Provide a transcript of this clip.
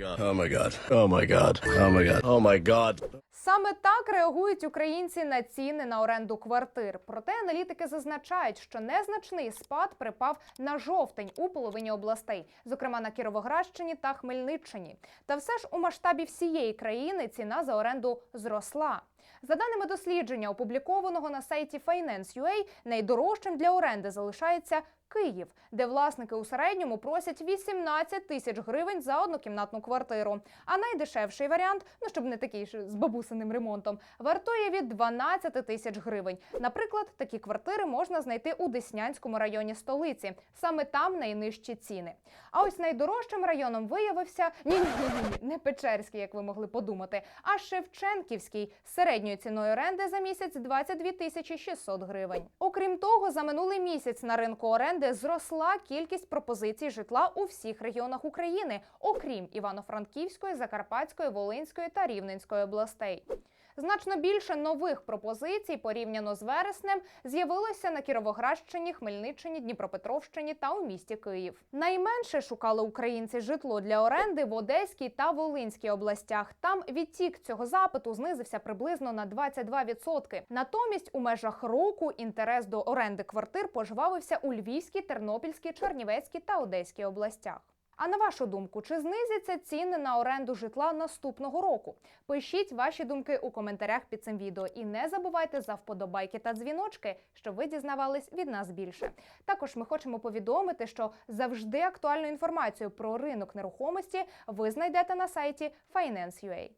Oh my god. Oh my god. Oh my god. Oh my god. Саме так реагують українці на ціни на оренду квартир. Проте аналітики зазначають, що незначний спад припав на жовтень у половині областей, зокрема на Кіровоградщині та Хмельниччині. Та все ж у масштабі всієї країни ціна за оренду зросла. За даними дослідження, опублікованого на сайті Finance.ua, найдорожчим для оренди залишається Київ, де власники у середньому просять 18 тисяч гривень за однокімнатну квартиру. А найдешевший варіант, ну щоб не такий ж з бабусиним ремонтом, вартує від 12 тисяч гривень. Наприклад, такі квартири можна знайти у Деснянському районі столиці. Саме там найнижчі ціни. А ось найдорожчим районом виявився ні, ні, ні, не Печерський, як ви могли подумати, а Шевченківський з середньою ціною оренди за місяць 22 тисячі 600 гривень. Окрім того, за минулий місяць на ринку оренди зросла кількість пропозицій житла у всіх регіонах України, окрім Івано-Франківської, Закарпатської, Волинської та Рівненської областей. Значно більше нових пропозицій порівняно з вереснем з'явилося на Кіровоградщині, Хмельниччині, Дніпропетровщині та у місті Київ. Найменше шукали українці житло для оренди в Одеській та Волинській областях. Там відтік цього запиту знизився приблизно на 22%. Натомість у межах року інтерес до оренди квартир пожвавився у Львівській, Тернопільській, Чернівецькій та Одеській областях. А на вашу думку, чи знизяться ціни на оренду житла наступного року? Пишіть ваші думки у коментарях під цим відео і не забувайте за вподобайки та дзвіночки, щоб ви дізнавались від нас більше. Також ми хочемо повідомити, що завжди актуальну інформацію про ринок нерухомості ви знайдете на сайті Finance.ua.